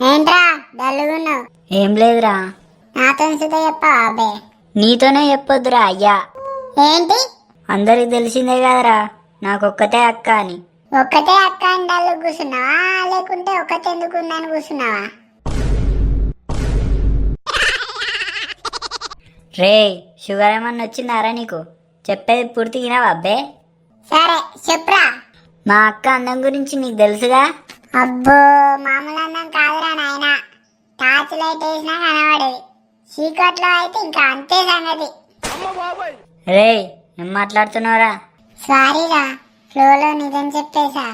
ఏంట్రా డల్లుగున్నావు? ఏం లేదురా. నాతో సుధా అబ్బే? నీతోనే చెప్పొద్దురా అయ్యా. ఏంటి? అందరికి తెలిసిందే కదరా నాకొక్కతే అక్క అని. ఒక్కటే అక్క అని డల్లు కూర్చున్నావా? లేకుంటే ఒక్కతే ఎందుకు ఉందని కూర్చున్నావా? రే షుగర్ ఏమన్నా వచ్చిందారా నీకు? చెప్పేది పూర్తి వినవా అబ్బే? సరే చెప్పురా. మా అక్క అందం గురించి నీకు తెలుసుగా? అబ్బో మామూలు అందం కాదురా నాయన. టార్చ్ లైట్ వేసినా కనబడేది. చీకట్లో అయితే ఇంకా అంతే సంగతి. రే ఏం మాట్లాడుతున్నావురా? సారీరా ఫ్లోలో నిజం చెప్పేశా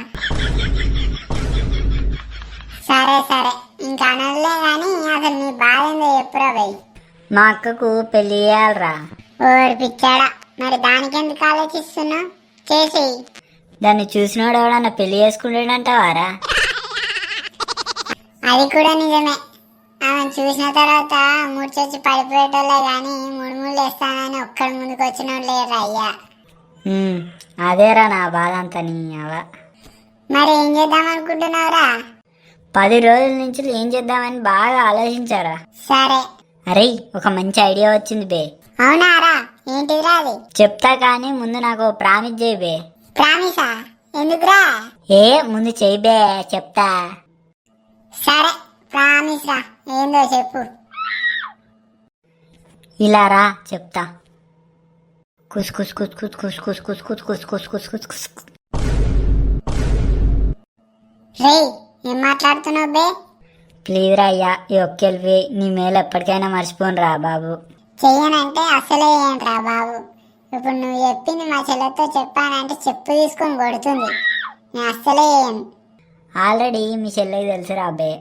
సరే సరే. ఇంకా అనలే గాని అసలు నీ బాధ ఏందో చెప్పురా బయ్ మా అక్కకు పెళ్ళి చేయాలరా. ఓడి పిచ్చాడా మరి దానికెందుకు ఆలోచిస్తున్నావు? చేసేయి. దాన్ని చూసినోడు ఎవడన్నా పెళ్ళి చేసుకుంటాడంటావారా? అది కూడా నిజమే. ఆమె చూసిన తర్వాత మూర్చొచ్చి పడిపోయేటోళ్ళే గాని మూడు మూడు వేస్తానని ఒక్కడి ముందుకు వచ్చిన లేరు అయ్యా. అదేరా నా బాధ అంతా నీ అవ. మరి ఏం చేద్దాం అనుకుంటున్నావురా? పది రోజుల నుంచి ఏం చేద్దామని బాగా ఆలోచించారా? సరే. అరే ఒక మంచి ఐడియా వచ్చింది బే. అవునారా ఏంటిదిరా అది? చెప్తా కానీ ముందు నాకు ప్రామిస్ చేయి బే. ప్రామిసా? ఎందుకురా? ఏ ముందు చెయ్యి బే చెప్తా. సరే ప్రామిస్ రా ఏందో చెప్పు ఇలా రా చెప్తా కుస్ కుస్ కుస్ కుస్ కుస్ కుస్ కుస్ కుస్ కుస్ కుస్ కుస్ కుస్ కుస్ రే ఏం మాట్లాడుతున్నావు బే ప్లీజ్ రా అయ్యా ఈ ఒక్కెళ్ళి నీ మేలు ఎప్పటికైనా మర్చిపోను రా బాబు చెయ్యనంటే అసలే ఏంట్రా బాబు ఇప్పుడు నువ్వు చెప్పింది మా చెల్లెతో చెప్పానంటే చెప్పు తీసుకొని కొడుతుంది నేను అస్సలే చేయను ఆల్రెడీ మీ చెల్లెకి తెలుసురా అబ్బే.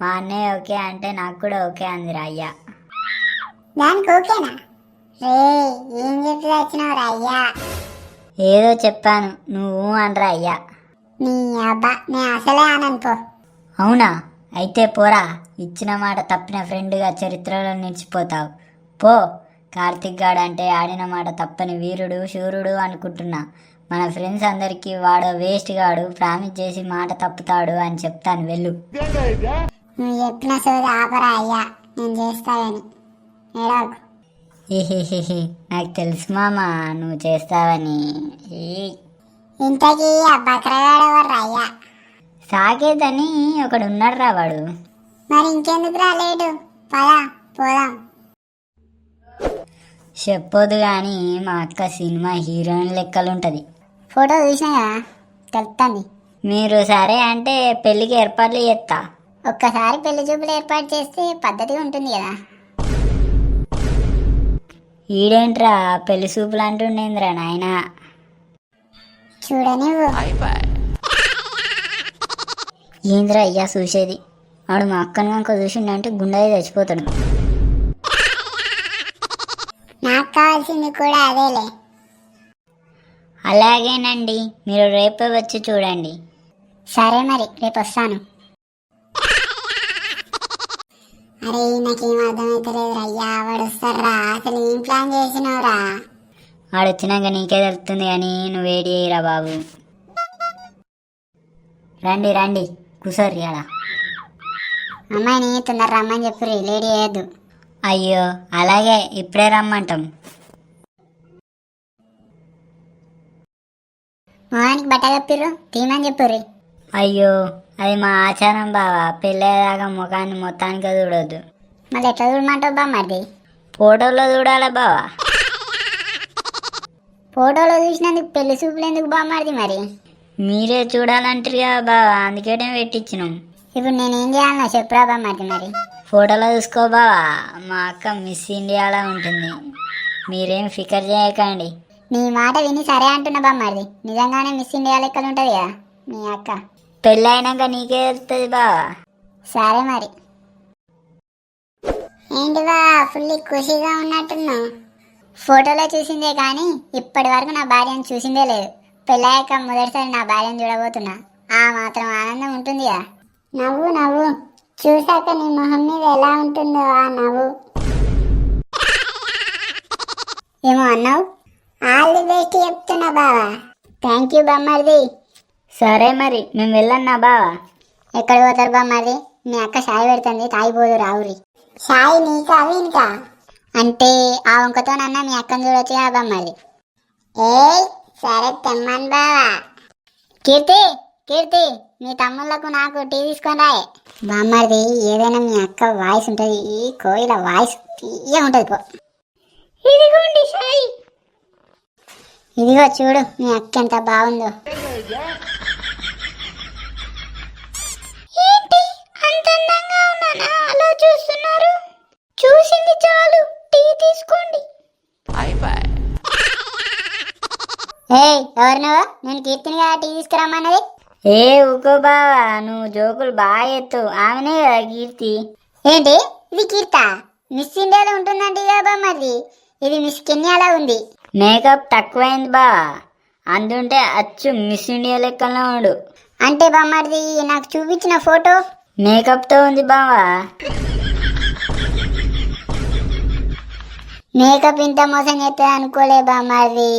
మా అన్నయ్య ఓకే అంటే నాకు కూడా ఓకే అందిరా అయ్యా దానికి ఓకేనా? రే ఏం చెప్పి వచ్చినావురా అయ్యా ఏదో చెప్పాను నువ్వు అనరా అయ్యా నీ అబ్బా నేను అసలే ఆనను పో. అవునా? అయితే పోరా ఇచ్చిన మాట తప్పిన ఫ్రెండ్గా చరిత్రలో నిలిచిపోతావు. పో కార్తిక్ గాడు అంటే ఆడిన మాట తప్పని వీరుడు శూరుడు అనుకుంటున్నా. మన ఫ్రెండ్స్ అందరికీ వాడు వేస్ట్ గాడు ప్రామిస్ చేసి మాట తప్పుతాడు అని చెప్తాను వెళ్ళు. నువ్వు చెప్పిన సోది ఆపరా అయ్యా నేను చేస్తానని ఏడాకు హిహిహిహి నాకు తెలుసు మామ నువ్వు చేస్తావని. ఇంతకీ ఆ బక్రగాడు ఎవర్రా అయ్యా? సాకేత్ అని ఒకడు ఉన్నాడు రా వాడు. మరి ఇంకెందుకురా లేటు? పదా పోదాం. చెప్పొద్దు కానీ మా అక్క సినిమా హీరోయిన్ లెక్కలుంటది. ఫోటో చూసినా కదా తెలుస్తుంది మీరు సరే అంటే పెళ్ళికి ఏర్పాట్లు చేస్తా. ఒక్కసారి పెళ్ళి చూపులు ఏర్పాటు చేస్తే పద్ధతిగా ఉంటుంది కదా. ఈడేంట్రా పెళ్ళి సూపులు అంటుండేంద్రా నాయనా? చూడనివ్వు. ఏంద్రా అయ్యా చూసేది? వాడు మా అక్కను కనుక చూసిండంటే గుండె చచ్చిపోతాడు. నాకు కావాల్సింది కూడా అదేలే. అలాగేనండి. మీరు రేపే వచ్చి చూడండి. సరే మరి రేపు వస్తాను అరే నాకేం అర్థమైతలేదు అయ్యా వాడు వస్తారా అసలు ఏం ప్లాన్ చేసినావురా? వాడు వచ్చినాక నీకే తెలుస్తుంది కానీ నువ్వు వేడి చేయరా బాబు. రండి రండి. కూసోర్రి ఆడ. అమ్మాయిని తొందర రమ్మని చెప్పు లేడీ చేయొద్దు అయ్యో అలాగే ఇప్పుడే రమ్మంటాం. మొహానికి బట్ట కప్పిర్రు. తీమని చెప్పుర్రి. అయ్యో అది మా ఆచారం బావా. పెళ్ళేదాకా ముఖాన్ని మొత్తానికి చూడొద్దు. మళ్ళీ ఎట్లా చూడమంటావు బా మరిది ఫోటోలో చూడాలా బావా? ఫోటోలో చూసినందుకు పెళ్ళి చూపులు ఎందుకు బామ్మది మరి మీరే? చూడాలంటారు కదా బావా అందుకేనే పెట్టించినాం. ఇప్పుడు నేనేం చేయాలన్నా చెప్పురా బామ్మది మరి. ఫోటోలో చూసుకో బావా. మా అక్క మిస్ ఇండియాలా ఉంటుంది. మీరేం ఫికర్ చేయకండి. నీ మాట విని సరే అంటున్నా బామ్మది నిజంగానే మిస్ ఇండియా లెక్కలు ఉంటుంది కదా మీ అక్క. పెళ్ళి అయినాక నీకే తెలుస్తుంది బావా సరే మరి. ఏంటివా ఫుల్ ఖుషిగా ఉన్నట్టున్నావు. ఫోటోలో చూసిందే కానీ ఇప్పటి వరకు నా భార్యను చూసిందే లేదు. పెళ్ళాక మొదటిసారి నా భార్యను చూడబోతున్నా. ఆ మాత్రం ఆనందం ఉంటుందిగా నవ్వు నవ్వు. చూశాక నీ మొహం మీద ఎలా ఉంటుందో ఆ నవ్వు. ఏమో అన్నావు? ఆల్ ది బెస్ట్ చెప్తున్నా బావా. థ్యాంక్ యూ బమ్మర్ది సరే మరి మేము వెళ్ళన్నా బావా. ఎక్కడ పోతారు బామ్మది మీ అక్క షాయి పెడుతుంది తాగిపోదు రావురి. షాయి నీకా వీనికా అంటే ఆ వంకతోనన్నా మీ అక్కని చూడొచ్చు కదా బామ్మది ఏ సరే తెమ్మన్ బావా. కీర్తి కీర్తి మీ తమ్ముళ్ళకు నాకు టీ తీసుకొని రాయే. బామ్మది ఏదైనా మీ అక్క వాయిస్ ఉంటుంది ఈ కోయిల వాయిస్ తీయ ఉంటుంది పో. ఇదిగోండి షాయి. ఇదిగో చూడు మీ అక్క ఎంత బాగుందో. ఏంటి? అంత అందంగా ఉన్నానా? అలా చూస్తున్నారు? చూసింది చాలు. టీ తీసుకోండి. ఏయ్ ఎవరు నువ్వు? నేను కీర్తినిగా టీ తీసుకురమ్మన్నది. ఏ ఊకో బావా. నువ్వు జోకులు బాగా ఎత్తు ఆమెనే కదా కీర్తి. ఏంటి? ఇది కీర్త? మిస్ ఇండియాలో ఉంటుందంటే ఇక బామ్మది ఇది మిస్ కెన్యాలో ఉంది. మేకప్ తక్కువైంది బావా అందుంటే అచ్చు మిస్ ఇండియా లెక్కనే ఉండు. అంటే బామ్మది నాకు చూపించిన ఫోటో? మేకప్తో ఉంది బావా. మేకప్ ఇంత మోసం చేస్తుంది అనుకోలే బామ్మది